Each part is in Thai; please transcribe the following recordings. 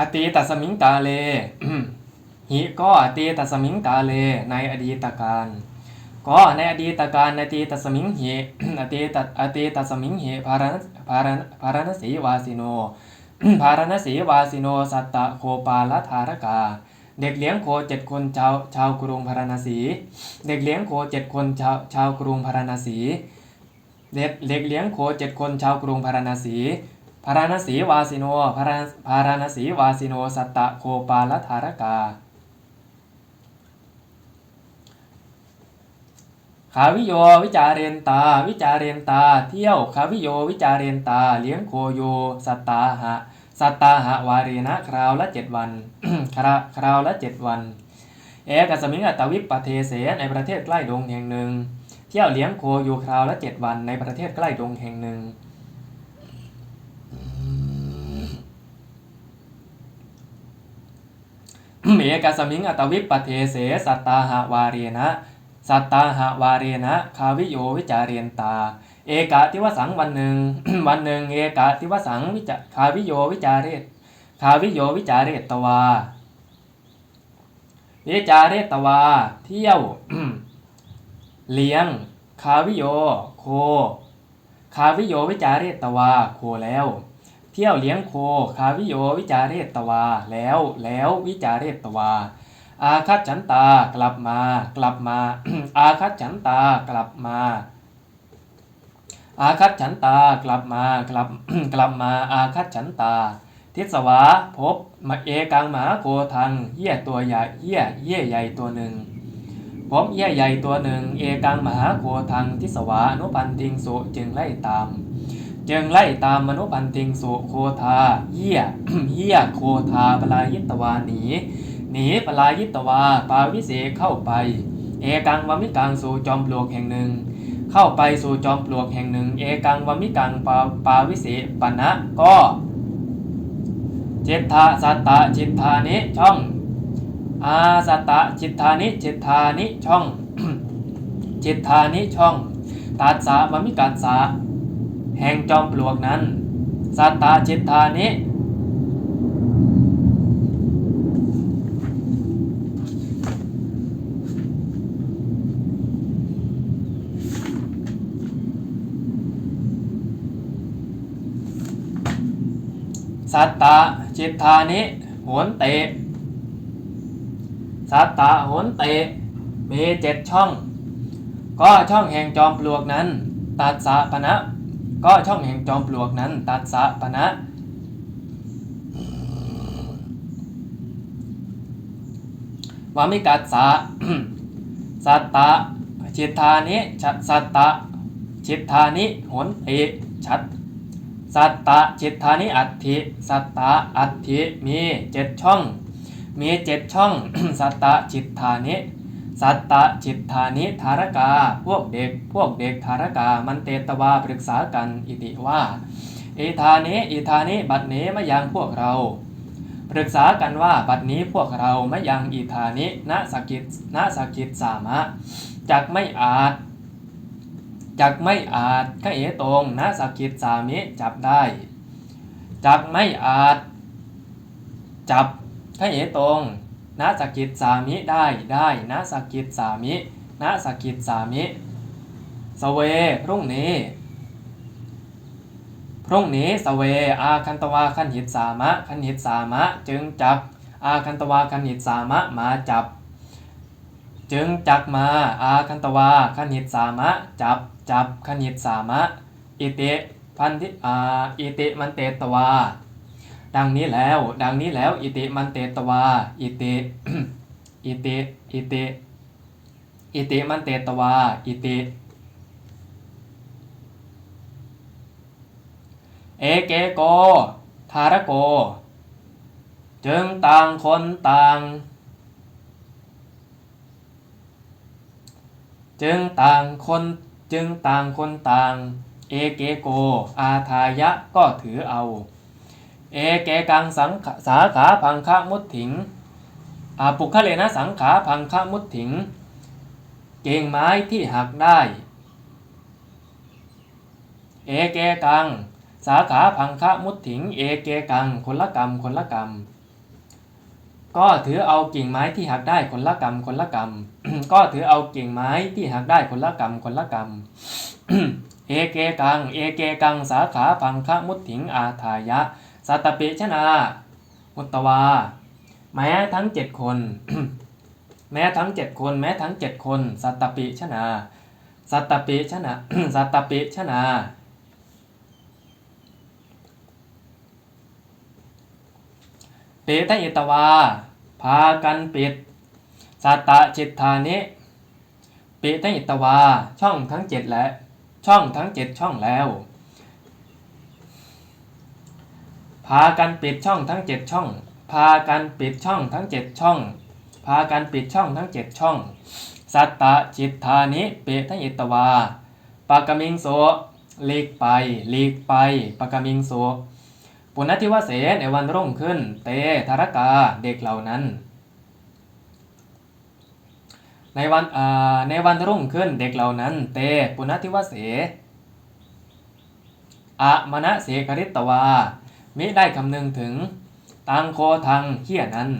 อตีตัสมิงกาเล หิก็อตีตัสมิงกาเล ในอดีตการก็ในอดีตการในอตีตสมิงเหอตีตอตีตสมิงเหิภารณภารณภารณสีวาสิโนภารณสีวาสิโน สัตตะโคปาลธารกา เด็กเลี้ยงโคเจ็ดคนชาวชาวกรุงพาราณสี เด็กเลี้ยงโคเจ็ดคนชาวชาวกรุงพาราณสี เด็กเด็กเลี้ยงโคเจ็ดคนชาวกรุงพาราณสีาราณสีวาสิโนพาราพราณสีวาสิโน สัตตะโคปาลธารกา ขาวิโยวิจาเรนตา วิจาเรนตา เที่ยวขาวิโยวิจาเรนตา เลี้ยงโคโย สัตตาหะ สัตตาหะวาเรนะคราวละเจ็ดวันคราคราวละเจ็ดวัน เอกสมิงอัตวิปปเทเสในประเทศใกล้ดงแห่งหนึ่ง เที่ยวเลี้ยงโคอยู่คราวละเจ็ดวันในประเทศใกล้ดงแห่งหนึ่ง เอกสมิงอัตวิปปเทเสสัตตาหะวาเรนะสัตตาหะวาเรนะคาวิโยวิจาเรียนตา เอกะทิวสังวันหนึ่งวันหนึ่งเอกะทิวสังวิจาคาวิโยวิจาเรตคาวิโยวิจาเรตตวาวิจาเรตตวาเที่ยวเลี้ยง คาวิโยโค คาวิโยวิจาเรตตวาโคแล้ว เที่ยวเลี้ยงโค คาวิโยวิจาเรตตวา แล้วแล้ววิจาเรตตวา อาคัตฉันตากลับมา กลับมา อาคัตฉันตากลับมา อาคัตฉันตากลับมากลับกลับมาอาคัตฉันตา ทิศวาพบมาเอกังหมาโกทังเหี้ยตัวใหญ่เหี้ยเหี้ยใหญ่ตัวหนึ่งพบเหี้ยใหญ่ตัวหนึ่ง เอกังมหาโกทังทิศวานุปันติงสุจึงไล่ตาม จึงไล่ตามมนุพันติงสุโคทาเหี้ยเหี้ยโคทาปลายิตวาหนีหนีปลายิตวาปาวิเศษเข้าไป เอกังวามิกังสู่จอมปลวกแห่งหนึ่ง เข้าไปสู่จอมปลวกแห่งหนึ่ง เอกังวามิกังปาปาวิเศษปณะก็เจตทาสัตตะจิตทานิช่องอาสัตตะจิตทานิจิตทานิช่องจิตทานิช่องตัสสะวามิกัสสะ แห่งจอมปลวกนั้น สัตตะจิตทานิสัตตะจิตทานิโหนเตะสัตตะโหนเตะมีเจ็ดช่อง ก็ช่องแห่งจอมปลวกนั้น ตัดสะปณะ ก็ช่องแห่งจอมปลวกนั้น ตัดสะปณะวามิกัสสะสัตตะจิตานิชัดสัตตะจิตานิหนเตะชัดสัตตะจิตานิอัตถิสัตตะอัตถิมีเจ็ดช่อง มีเจ็ดช่องสัตตะจิตานิ สัตตะจิตทานิธารกา พวกเด็ก พวกเด็กธารกา มันเตตวาปรึกษากันอิติว่าอิธานิอิธานิบัดนี้มายังพวกเรา ปรึกษากันว่าบัดนี้พวกเราไม่ยังอิธานิณสกิจณสกิจสามะจักไม่อาจจักไม่อาจขเอตรงนะสกกิจสามิจับได้ จักไม่อาจ จับขเอตรง นะสกกิจสามิได้ได้นะสกกิจสามินะสกกิจสามิสเวพรุ่งนี้พรุ่งนี้สเวอาคันตวาคันหิตสามะคันหิตสามะ จึงจับอาคันตวาคันหิตสามะมาจับ จึงจักมาอาคันตวาคณิตสามะ จับจับคณิตสามะอิติพันธิอาอิติมันเตตวา ดังนี้แล้ว ดังนี้แล้ว อิติมันเตตวา อิติอิติอิติอิติมันเตตวา อิติ เอเกโก ทารโก จึงต่างคนต่าง จึงต่างคนจึงต่างคนต่าง เอเกโก อาทายะก็ถือเอา เอเกกังสังขสาขาพังคะมุตถิงอาปุคเลนะสังขาพังคะมุตถิง เก่งไม้ที่หักได้ เอเกกัง สาขาพังคะมุตถิง เอเกกังคนละกรรมคนละกรรม ก็ถือเอากิ่งไม้ที่หักได้คนละกรรมคนละกรรม ก็ถือเอากิ่งไม้ที่หักได้คนละกรรมคนละกรรม เอเกกัง เอเกกัง สาขาพังคะมุตถิงอาทายะ สัตตปิชนามุตตวา แม้ทั้งเจ็ดคน แม้ทั้งเจ็ดคน แม้ทั้งเจ็ดคน สัตตปิชนา สัตตปิชนะสัตตปิชนา เปตอิตวา พากันปิด สัตตจิตธานิเปตอิตวา ช่องทั้งเจ็ดและ ช่องทั้งเจ็ดช่องแล้ว พากันปิดช่องทั้งเจ็ดช่อง พากันปิดช่องทั้งเจ็ดช่อง พากันปิดช่องทั้งเจ็ดช่อง สัตตจิตธานิเปตอิตวาปากมิงโสหลีกไปหลีกไปปากมิงโสปุณณทิวเสในวันรุ่งขึ้น เตธารกาเด็กเหล่านั้น ในวันในวันรุ่งขึ้นเด็กเหล่านั้น เตปุณณทิวเสอะมณะเสกริตตวา มิได้คำนึงถึง ตังโคทังเฮียนั้น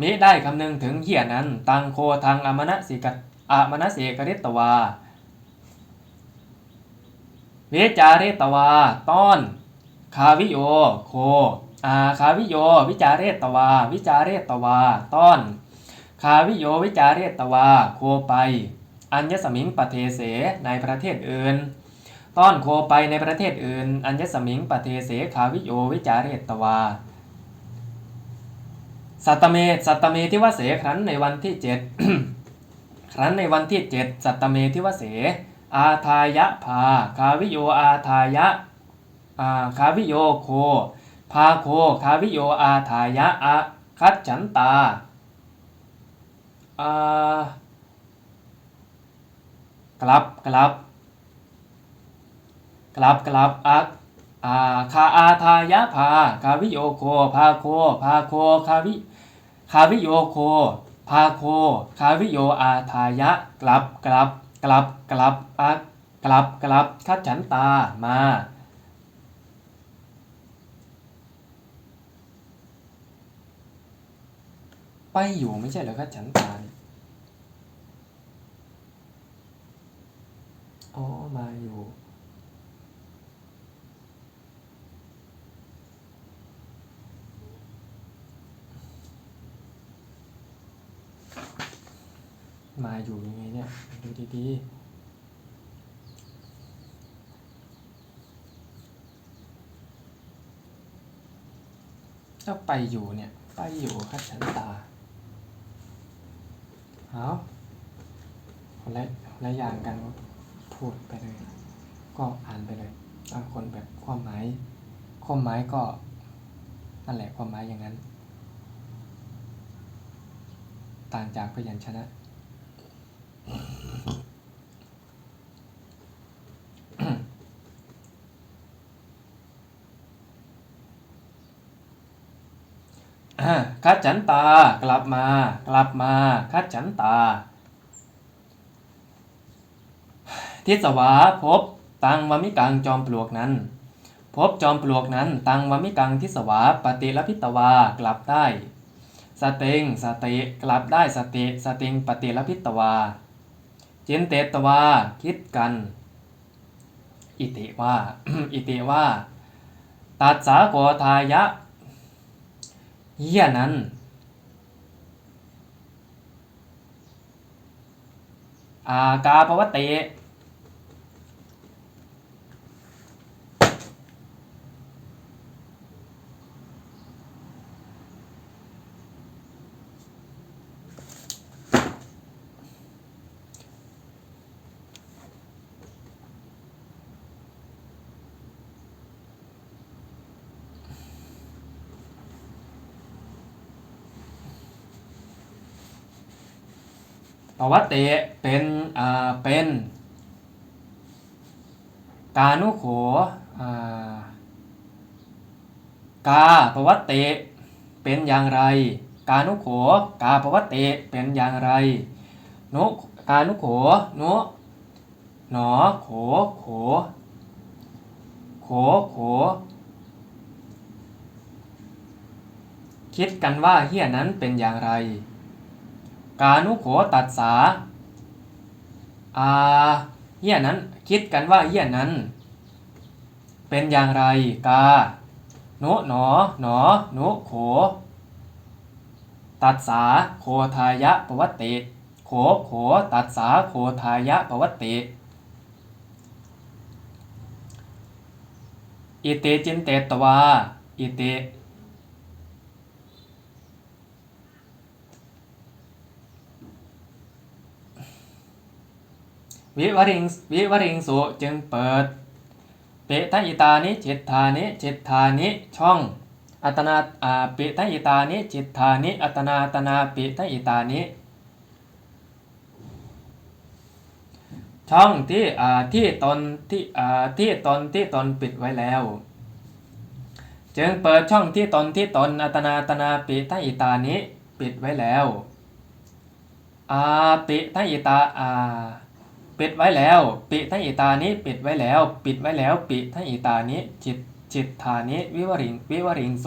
มิได้คำนึงถึงเฮียนั้น ตังโคทังอมณสิกอมณเสกริตตวาเวจาริตวาต้อน คาวิโยโคอาคาวิโยวิจาเรตตวา วิจาเรตตวาต้อน คาวิโยวิจาเรตตวาโคไป อัญญสมิงปเทเสในประเทศอื่น ต้อนโคไปในประเทศอื่น อัญญสมิงปเทเสคาวิโยวิจาเรตตวา สัตตเมสัตตเมทิวเสครั้นในวันที่เจ็ดครั้นในวันที่เจ็ดสัตตเมทิวเส อาทายะภาคาวิโยอาทายะอาคาวิโยโค พาโคคาวิโยอาทายะอะคัจฉันตาอา กลับกลับ กลับกลับอะอ่าคาอาทายะพาคาวิโยโคพาโคพาโคคาวิคาวิโยโคพาโคคาวิโยอาทายะ กลับกลับกลับกลับอะกลับกลับคัจฉันตามาไปอยู่ไม่ใช่เหรอครับฉันตานี่อ๋อ มาอยู่ มาอยู่ยังไงเนี่ย ดูดีๆถ้าไปอยู่เนี่ย ไปอยู่ครับฉันตาเอาคนละคนละอย่างกันก็พูดไปเลย ก็อ่านไปเลยบางคนแบบความหมาย ความหมายก็นั่นแหละความหมายอย่างนั้น ต่างจากพยัญชนะอ่าคัดฉันตา กลับมา กลับมา คัดฉันตา ทิศวาพบ ตังวมิกังจอมปลวกนั้น พบจอมปลวกนั้น ตังวมิกังทิศวาปฏิลพิตวากลับได้ สเต็งสติกลับได้สติสติงปฏิลพิตวาจินเตตวา คิดกัน อิติว่า อิติว่า ตัดสาโกทายะเฮียนั้น อากาปวเต วัตเตเป็นอ่าเป็นกานุโขอ่ากาปวัตเตเป็นอย่างไร กานุโขกาปวัตเตเป็นอย่างไรนุกานุโขนุหนอโขโขโขโขขคิดกันว่าเฮียนั้นเป็นอย่างไร กานุโขตัดสาอาเฮียนั้น คิดกันว่าเฮียนั้น เป็นอย่างไรกาโนหนอหนอโนโข ตัดสาโคทายะปวัตติโขโขตัดสาโคทายะปวัตติอิติจินเตตวา อิติ วิวริงวิวริงสุจึงเปิดเปตอิตานิจิตธานิจิตธานิช่องอัตนาอาปิตอิตานิจิตธานิอัตนาตนาปิตอิตานิช่องที่อ่าที่ตนที่อ่าที่ตนที่ตนปิดไว้แล้ว จึงเปิดช่องที่ตนที่ตนอัตนาตนาปิตอิตานิปิดไว้แล้วอาปิตอิตาอา ปิดไว้แล้ว ปิตอิตานิปิดไว้แล้ว ปิดไว้แล้ว ปิตอิตานิจิตจิตธานิวิวริงวิวริงโส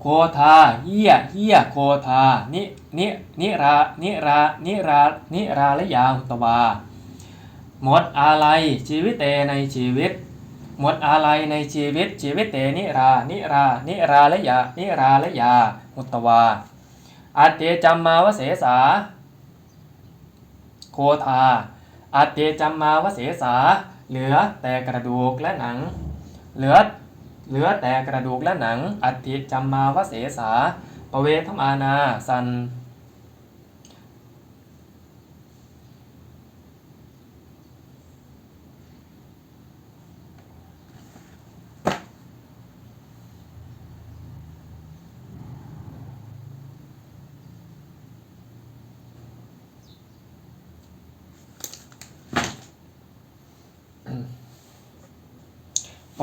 โคทาเฮียเฮียโคทานินินิรานิรานิรานิราละยาหุตวาหมดอาลัยชีวิตเตในชีวิต หมดอาลัยในชีวิต ชีวิตเตนิรานิรานิราละยานิราละยามุตวาอัตเตจัมมาวเสสาโคทา อัตเตจัมมาวเสสา เหลือแต่กระดูกและหนัง เหลือเหลือแต่กระดูกและหนัง อัตติจัมมาวเสสาปเวทมานาสัน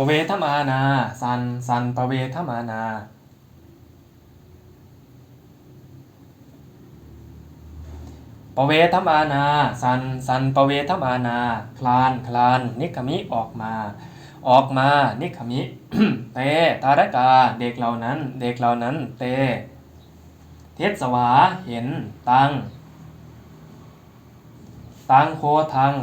เวทมานา สัน สันปเวทมานา ปเวทมานา สัน สันปเวทมานา คลาน คลาน นิคมิออกมา ออกมา นิคมิ เตตารกา เด็กเหล่านั้น เด็กเหล่านั้น เต เทศวา เห็น ตัง ตังโคทัง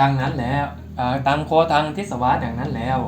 ดังนั้นแล้วตามโคทางทิสวาดังนั้นแล้ว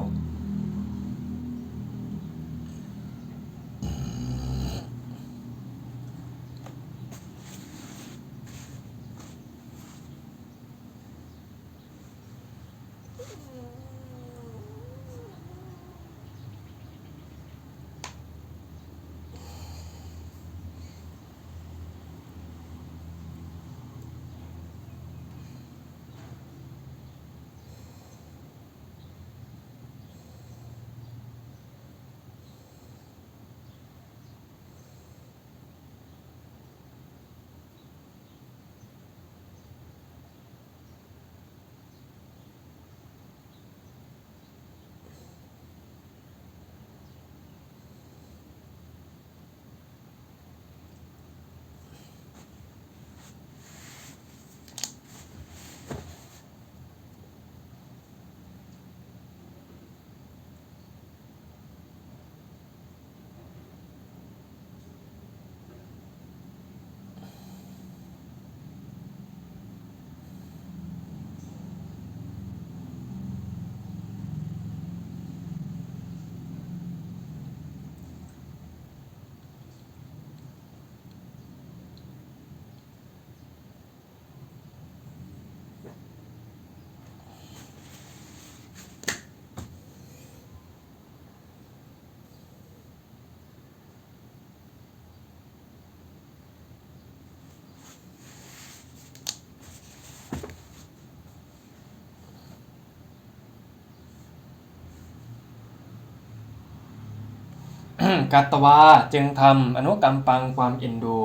กัตวาจึงทำอนุกรรมปังความเอ็นดู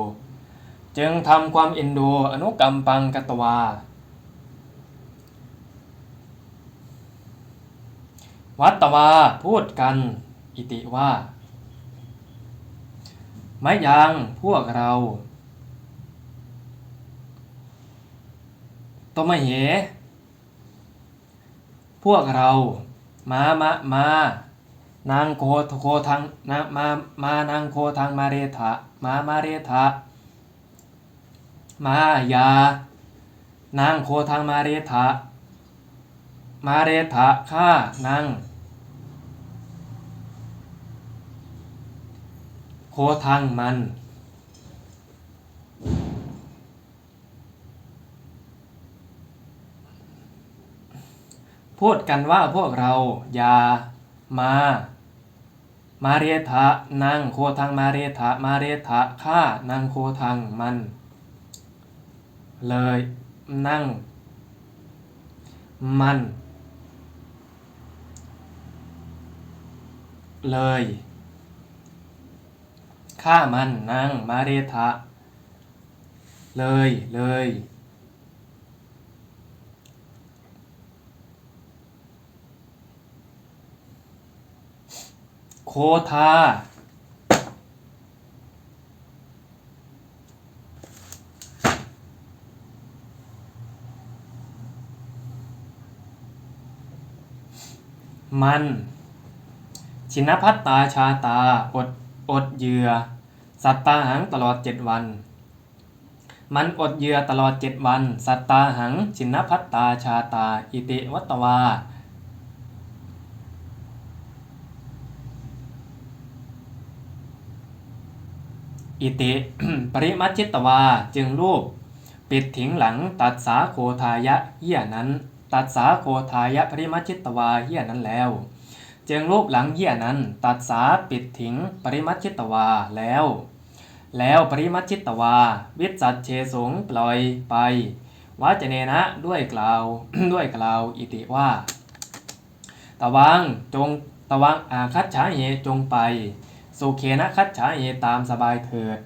จึงทำความเอ็นดูอนุกรรมปังกัตวา วัตวาพูดกันอิติว่าไม้ยังพวกเราตมเห พวกเรา มามามา นางโคโคทางนะมามานางโคทางมาเรทะมามาเรทะมายานางโคทางมาเรทะมาเรทะข้านางโคทางมันพูดกันว่าพวกเราอย่ามา มาเรทะนางโคทางมาเรทะมาเรทะข้านางโคทางมัน เลยนั่ง มัน เลยฆ่ามันนางมาเรทะเลยเลย โคทา มัน ชินพัตตาชาตา อด อดเหยื่อ สัตตาหังตลอดเจ็ดวัน มันอดเหยื่อตลอดเจ็ดวัน สัตตาหัง ชินพัตตาชาตา อิติวัตตวา อิติ ปริมัชชิตวาจึงรูป ปิดถิงหลังตัดสาโคทายะเหี้ยนั้น ตัดสาโคทายะปริมัชชิตวาเหี้ยนั้นแล้ว จึงรูปหลังเหี้ยนั้น ตัดสาปิดถิงปริมัชชิตวาแล้ว แล้วปริมัชชิตวา วิจัดเชสงปล่อยไปวาจเนนะด้วยกล่าวด้วยกล่าวอิติว่า ตะวังจงตะวังอาคัตฉาเหจงไป สุเคนะคัตฉาเหตามสบายเถิด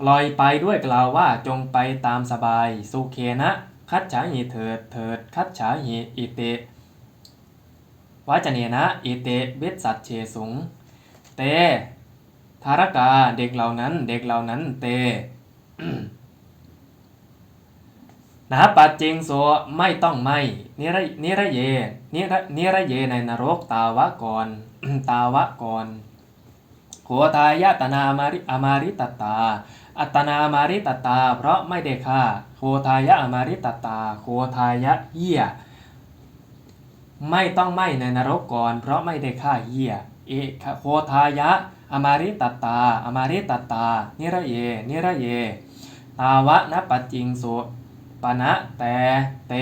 ปล่อยไปด้วยกล่าวว่าจงไปตามสบาย สุเคนะคัตฉาเหเถิดเถิดคัตฉาเอิเตวาจเนนะอิเตเบสสัตเชสุง เตธารกาเด็กเหล่านั้น เด็กเหล่านั้นเต นะปัจจิงโสไม่ต้องไม่นิระนิระเยนิระนิระเยในนรกตาวะกรตาวะกรโขทายะตนามาริอมาริตตา อัตนามาริตตา เพราะไม่ได้ฆ่าโคทายะอมาริตตาโคทายะเหี้ยไม่ต้องไม่ในนรกก่อน เพราะไม่ได้ฆ่าเหี้ยเอโคทายะอมาริตตา อมาริตตา นิระเย นิระเย ตาวะนปัจจิงโส ปณะแต่เต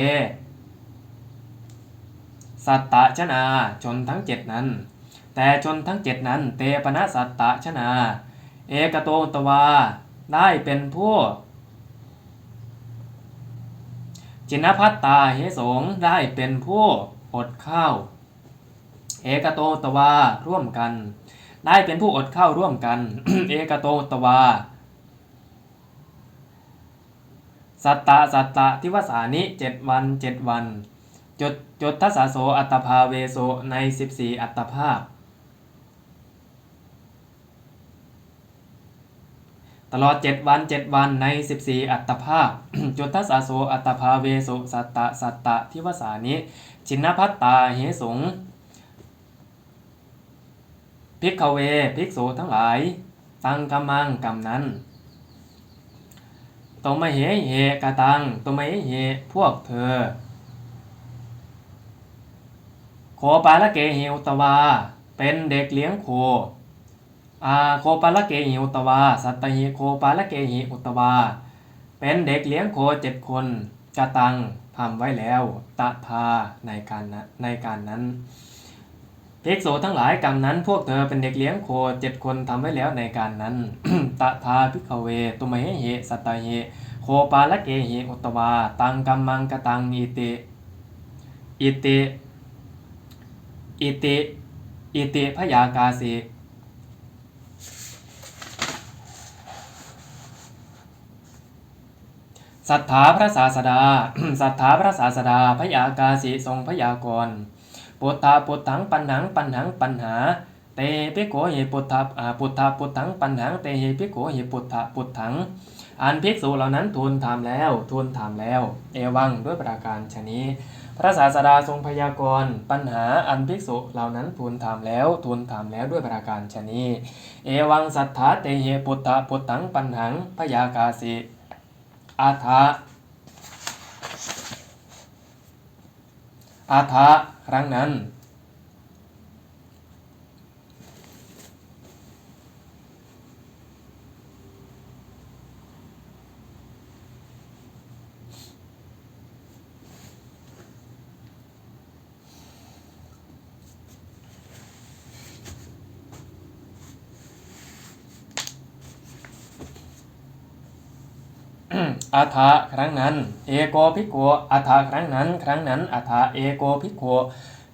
สัตตะชนาชนทั้งเจ็ดนั้น แต่ชนทั้งเจ็ดนั้น เตปณะสัตตะชนา เอกโตตวาได้เป็นผู้จินพัตตาเหสงได้เป็นผู้อดข้าว เอกโตตวาร่วมกัน ได้เป็นผู้อดข้าวร่วมกัน เอกโตตวา สัตตะสัตตะทิวสานิเจ็ดวันเจ็ดวันจดจดทัสสะโสอัตภาเวโสในสิบสี่อัตภาพ ตลอดเจ็ดวันเจ็ดวันในสิบสี่อัตภาพจุดทัสสโสอัตตภาเวโสสัตตะสัตตะทิวสานิชินพัตตาเหสงภิกขเวภิกษุทั้งหลาย ตังกำมังกำนั้น ตมเหเหกตังตมเหเหพวกเธอ โคปาละเกหิอุตวา เป็นเด็กเลี้ยงโค อาโคปาละเกหิอุตวา สัตหิโคปาละเกหิอุตวา เป็นเด็กเลี้ยงโคเจ็ดคนกะตังทำไว้แล้วตะทาในการนั้นในการนั้น ภิกษุทั้งหลายกรรมนั้น พวกเธอเป็นเด็กเลี้ยงโคเจ็ดคนทำไว้แล้วในการนั้น ตะทาพิกเว ตุมเหเหสัตตเหโคปาละเกหิอุตวา ตังกัมมังกตังอิติอิติอิติอิติพยากาสิสัทธาพระศาสดา สัทธาพระศาสดาพยากาสิทรงพยากรณ์ ปุตาปุตถังปัญหังปัญหังปัญหาเตปิโกหิปุถะอ่าปุถะปุถังปัญหังเตหิปิโกหิปุถะปุถัง อันภิกษุเหล่านั้นทูลถามแล้วทูลถามแล้ว เอวังด้วยประการชนี้ พระศาสดาทรงพยากรณ์ปัญหาอันภิกษุเหล่านั้นทูลถามแล้วทูลถามแล้วด้วยประการชนี้ เอวังสัทธาเตเหปุตตะปุตตังปัญหังพยากาสิอาทะ อาทะครั้งนั้น อาทะครั้งนั้น เอโกภิกขุอาทะครั้งนั้น ครั้งนั้นอาทะเอโกภิกขุ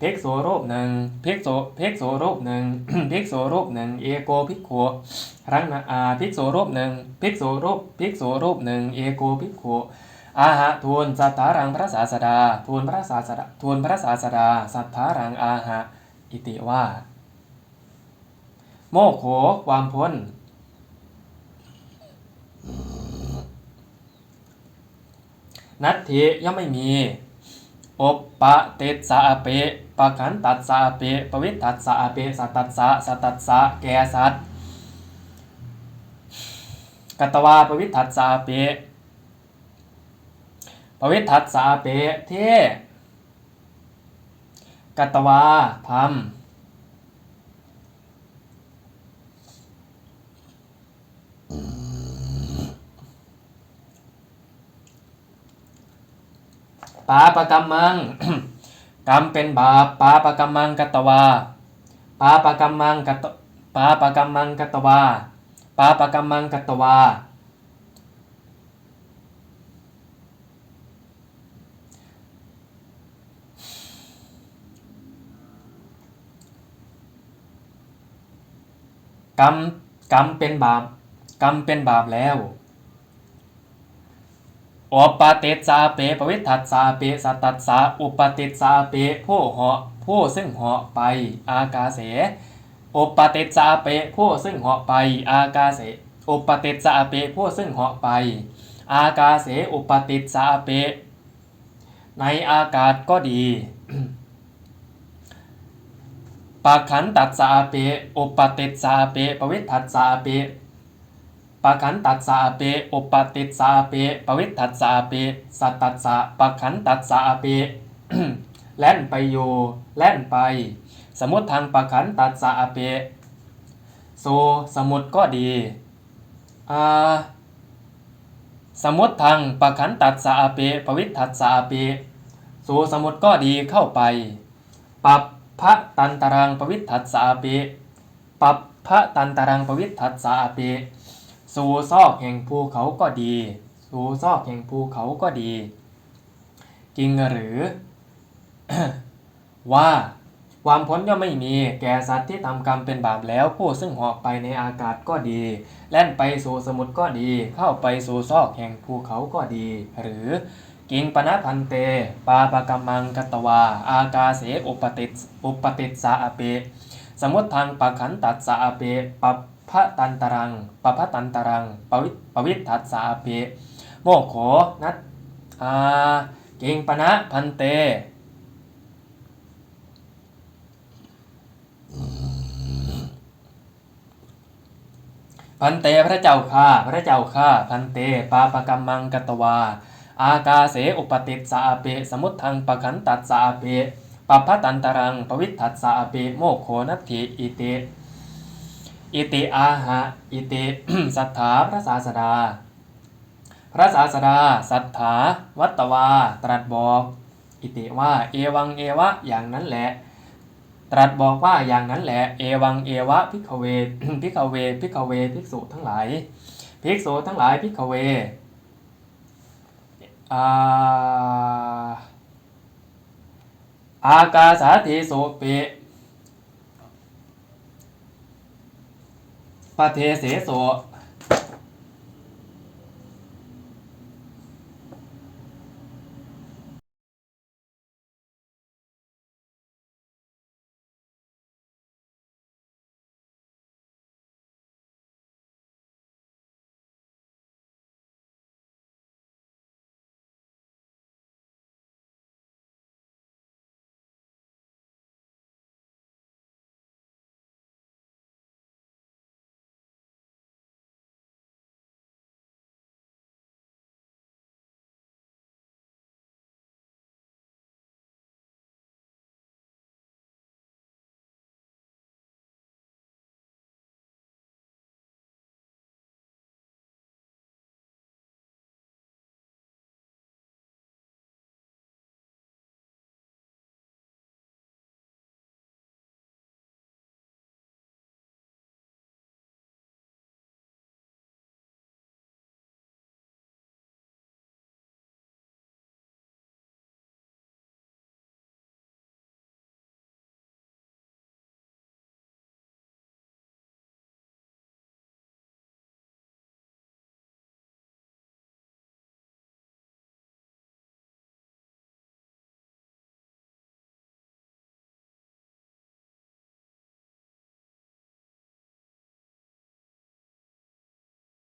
ภิกษุรูปหนึ่งภิกษุภิกษุรูปหนึ่งภิกษุรูปหนึ่งเอโกภิกขุครั้งนั้นอาภิกษุรูปหนึ่งภิกษุรูปภิกษุรูปหนึ่งเอโกภิกขุอาหะทูลสัทธารังพระศาสดาทูลพระศาสดาทูลพระศาสดาสัทธารังอาหะอิติว่า โมโขความพ้น นัตถิย่อมไม่มีอบปะเตสะอาเปะปะขันตัดสะอาเปะปวิตัดสะอาเปะสัตตัดสะสัตตัดสะแก่สัตกัตตวาปวิทัดสะอาเปะปวิทัดสะอาเปะเทกัตตวาธรรม ปาปกรรมัง กรรมเป็นบาปปาปกรรมังกัตวาปาปกรรมังกัตปาปกรรมังกัตวาปาปกรรมังกัตวากรรมกรรมเป็นบาปกรรมเป็นบาปแล้ว อุปาติสาเปปวิทัสสาเปสัตตัสสะอุปาติสาเปผู้เหาะผู้ซึ่งเหาะไปอากาเสอุปาติสาเปผู้ซึ่งเหาะไปอากาเสอุปาติสาเปผู้ซึ่งเหาะไป อากาเสอุปาติสาเป ในอากาศก็ดีปาขันตัดสาเปอุปาติสาเปปวิทัสสาเป ปะขันตัดสาเปอุปติสาเปปวิทัสสาเปสัตตัสสะปะขันตัดสาเปแล่นไปอยู่แล่นไป สมมติทางปะขันตัดสาเปโซสมุดก็ดีอ่าสมมติทางปะขันตัดสาเปปวิทัสสาเปโซสมุดก็ดีเข้าไป ปับพระตันตรังปวิทัสสาเปปับพระตันตรังปวิทัสสาเป สู่ซอกแห่งภูเขาก็ดี สู่ซอกแห่งภูเขาก็ดี จริงหรือ ว่าความพ้นย่อมไม่มีแก่สัตว์ที่ทำกรรมเป็นบาปแล้วผู้ซึ่งหาะไปในอากาศก็ดี แล่นไปสู่สมุทรก็ดี เข้าไปสู่ซอกแห่งภูเขาก็ดี หรือกิงปนะพันเต ปาปกมังกตวา อากาเสอุปติสอุปติสาอเป สมมติทางปะขันตัดสาอเปปัป พระตันตรังปะพะตันตรังปวิปวิทัสสาเปโมโขนัตอาเกิงปนะพันเต พันเตพระเจ้าข้าพระเจ้าข้าพันเตปาปกรรมังกตวา อากาเสอุปติสาเปสมุททังปะขันตัดสาเปปัปพะตันตรังปวิทัสสาเปโมโขนัตถิอิเต อิติอาหะอิติสัทธาพระศาสดา พระศาสดา สัทธาวัตวา ตรัสบอก อิติว่าเอวังเอวะอย่างนั้นแหละ ตรัสบอกว่าอย่างนั้นแหละ เอวังเอวะพิกขเวพิกขเวพิกขเวภิกษุทั้งหลายภิกษุทั้งหลายพิกขเวอาอากาสาธิโสเป ปะเทเสโส